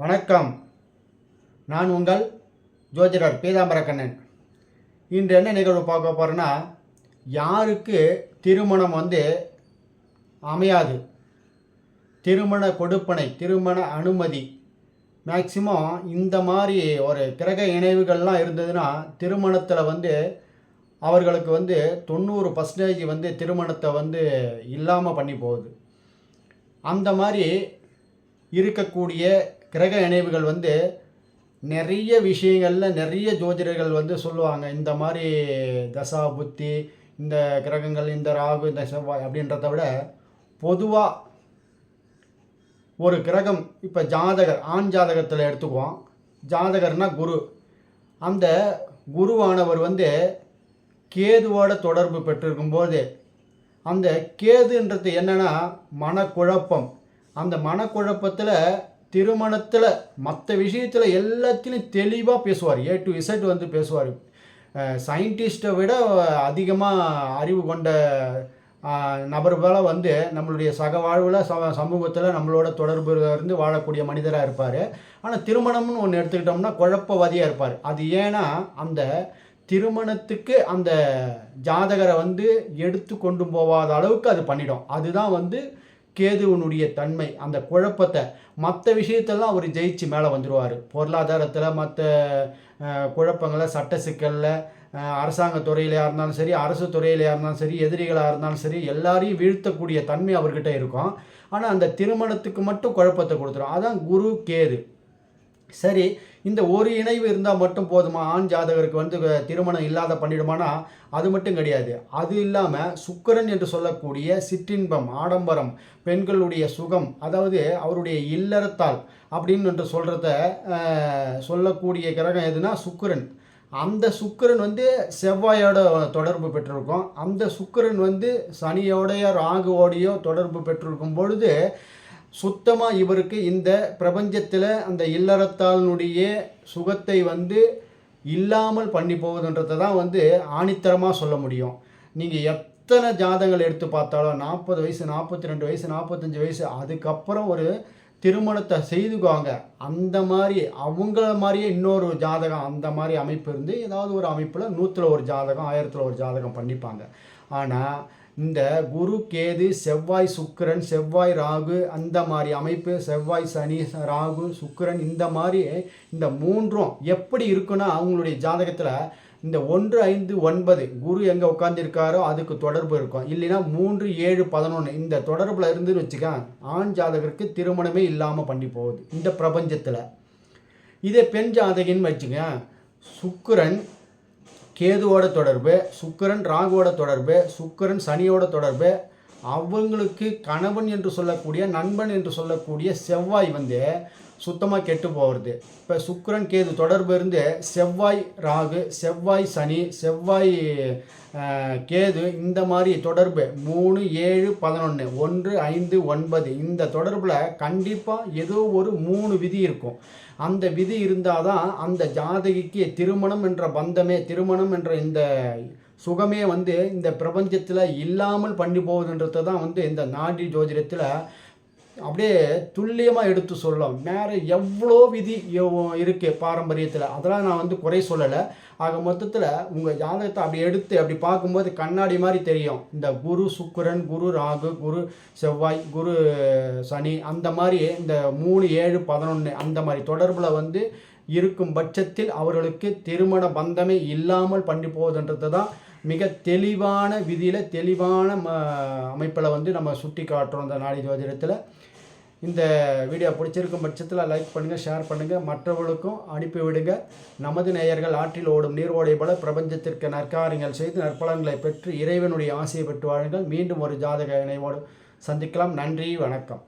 வணக்கம். நான் உங்கள் ஜோதிடர் பீதாம்பரக்கண்ணன். இன்று என்ன நிகழ்வு பார்க்க போகிறேன்னா யாருக்கு திருமணம் வந்து அமையாது? திருமண கொடுப்பனை திருமண அனுமதி. மேக்சிமம் இந்த மாதிரி ஒரு கிரக இணைவுகள்லாம் இருந்ததுன்னா திருமணத்தில் வந்து அவர்களுக்கு வந்து தொண்ணூறு பர்சன்டேஜ் வந்து திருமணத்தை வந்து இல்லாமல் பண்ணி போகுது. அந்த மாதிரி இருக்கக்கூடிய கிரக இணைவுகள் வந்து நிறைய விஷயங்களில் நிறைய ஜோதிடர்கள் வந்து சொல்லுவாங்க இந்த மாதிரி தசா புத்தி இந்த கிரகங்கள் இந்த ராகு இந்த செவ்வாய் அப்படின்றத விட பொதுவாக ஒரு கிரகம் இப்போ ஜாதகர் ஆண் ஜாதகத்தில் எடுத்துக்குவோம். ஜாதகர்னா குரு. அந்த குருவானவர் வந்து கேதுவோட தொடர்பு பெற்றிருக்கும்போது அந்த கேதுன்றது என்னென்னா மனக்குழப்பம். அந்த மனக்குழப்பத்தில் திருமணத்தில் மற்ற விஷயத்தில் எல்லாத்திலையும் தெளிவாக பேசுவார். ஏ டு இசட் வந்து பேசுவார். சயின்டிஸ்ட்டை விட அதிகமாக அறிவு கொண்ட நபர்களை வந்து நம்மளுடைய சக வாழ்வில் ச சமூகத்தில் நம்மளோட தொடர்பு இருந்து வாழக்கூடிய மனிதராக இருப்பார். ஆனால் திருமணம்னு ஒன்று எடுத்துக்கிட்டோம்னா குழப்பவாதியாக இருப்பார். அது ஏன்னா அந்த திருமணத்துக்கு அந்த ஜாதகரை வந்து எடுத்து கொண்டு போகாத அளவுக்கு அது பண்ணிடும். அதுதான் வந்து கேதுவனுடைய தன்மை அந்த குழப்பத்தை மற்ற விஷயத்தெல்லாம் அவர் ஜெயிச்சு மேலே வந்துடுவார் பொருளாதாரத்தில் மற்ற குழப்பங்களை சட்ட சிக்கலில் அரசாங்க துறையிலையாக இருந்தாலும் சரி அரசு துறையிலையாக இருந்தாலும் சரி எதிரிகளாக இருந்தாலும் சரி எல்லாரையும் வீழ்த்தக்கூடிய தன்மை அவர்கிட்ட இருக்கும். ஆனால் அந்த திருமணத்துக்கு மட்டும் குழப்பத்தை கொடுத்துரும். அதான் குரு கேது. சரி இந்த ஒரு இணைவு இருந்தால் மட்டும் போதுமா? ஆண் ஜாதகருக்கு வந்து திருமணம் இல்லாத பண்ணிடுமானா அது மட்டும் கிடையாது. அது இல்லாமல் சுக்கரன் என்று சொல்லக்கூடிய சிற்றின்பம் ஆடம்பரம் பெண்களுடைய சுகம் அதாவது அவருடைய இல்லறத்தால் அப்படின்னு என்று சொல்கிறத சொல்லக்கூடிய கிரகம் எதுனா சுக்கரன். அந்த சுக்கரன் வந்து செவ்வாயோட தொடர்பு பெற்றிருக்கும். அந்த சுக்கரன் வந்து சனியோடைய ராகுவோடையோ தொடர்பு பெற்றிருக்கும் பொழுது சுத்தமாக இவருக்கு இந்த பிரபஞ்சத்தில் அந்த இல்லறத்தாளினுடைய சுகத்தை வந்து இல்லாமல் பண்ணி போகுதுன்றதை தான் வந்து ஆணித்தரமாக சொல்ல முடியும். நீங்கள் எத்தனை ஜாதகங்கள் எடுத்து பார்த்தாலும் நாற்பது வயசு நாற்பத்தி ரெண்டு வயசு நாற்பத்தஞ்சு வயசு அதுக்கப்புறம் ஒரு திருமணத்தை செய்துக்குவாங்க அந்த மாதிரி அவங்கள மாதிரியே இன்னொரு ஜாதகம் அந்த மாதிரி அமைப்பு இருந்து ஏதாவது ஒரு அமைப்பில் நூற்றில் ஒரு ஜாதகம் ஆயிரத்தில் ஒரு ஜாதகம் பண்ணிப்பாங்க. ஆனால் இந்த குரு கேது செவ்வாய் சுக்கிரன் செவ்வாய் ராகு அந்த மாதிரி அமைப்பு செவ்வாய் சனி ராகு சுக்கிரன் இந்த மாதிரி இந்த மூன்றும் எப்படி இருக்குன்னா அவங்களுடைய ஜாதகத்தில் இந்த ஒன்று ஐந்து ஒன்பது குரு எங்கே உட்காந்துருக்காரோ அதுக்கு தொடர்பு இருக்கும். இல்லைன்னா மூன்று ஏழு பதினொன்று இந்த தொடர்பில் இருந்துன்னு வச்சுக்க ஆண் ஜாதகருக்கு திருமணமே இல்லாமல் பண்ணி போகுது இந்த பிரபஞ்சத்தில். இதே பெண் ஜாதகின்னு வச்சுக்க சுக்கிரன் கேதுவோட தொடர்பு சுக்கிரன் ராகுவோட தொடர்பு சுக்கிரன் சனியோட தொடர்பு அவங்களுக்கு கணவன் என்று சொல்லக்கூடிய நண்பன் என்று சொல்லக்கூடிய செவ்வாய் வந்து சுத்தமாக கெட்டு போகிறது இப்போ சுக்கரன் கேது தொடர்பு இருந்து செவ்வாய் ராகு செவ்வாய் சனி செவ்வாய் கேது இந்த மாதிரி தொடர்பு மூணு ஏழு பதினொன்று ஒன்று ஐந்து ஒன்பது இந்த தொடர்பில் கண்டிப்பாக ஏதோ ஒரு மூணு விதி இருக்கும். அந்த விதி இருந்தால் தான் அந்த ஜாதகிக்கு திருமணம் என்ற பந்தமே திருமணம் என்ற இந்த சுகமே வந்து இந்த பிரபஞ்சத்தில் இல்லாமல் பண்ணி போகுதுன்றதை தான் வந்து இந்த நாடி ஜோதிடத்தில் அப்படியே துல்லியமாக எடுத்து சொல்லலாம். வேறு எவ்வளோ விதி இருக்குது பாரம்பரியத்தில்? அதெல்லாம் நான் வந்து குறை சொல்லலை. ஆக மொத்தத்தில் உங்கள் ஜாதகத்தை அப்படி எடுத்து அப்படி பார்க்கும்போது கண்ணாடி மாதிரி தெரியும். இந்த குரு சுக்கரன் குரு ராகு குரு செவ்வாய் குரு சனி அந்த மாதிரி இந்த மூணு ஏழு பதினொன்று அந்த மாதிரி தொடர்பில் வந்து இருக்கும் பட்சத்தில் அவர்களுக்கு திருமண பந்தமே இல்லாமல் பண்ணி போவதுன்றது தான் மிக தெளிவான விதியில் தெளிவான ம அமைப்பில் வந்து நம்ம சுட்டி காட்டுறோம் இந்த நாடி ஜோதிடத்தில். இந்த வீடியோ பிடிச்சிருக்கும் பட்சத்தில் லைக் பண்ணுங்கள் ஷேர் பண்ணுங்கள் மற்றவர்களுக்கும் அனுப்பி விடுங்க. நமது நேயர்கள் ஆற்றில் ஓடும் நீரோடை போல பிரபஞ்சத்திற்கு நற்காரியங்கள் செய்து நற்பலன்களை பெற்று இறைவனுடைய ஆசையை பெற்று வாழுங்கள். மீண்டும் ஒரு ஜாதக இணைவோடு சந்திக்கலாம். நன்றி வணக்கம்.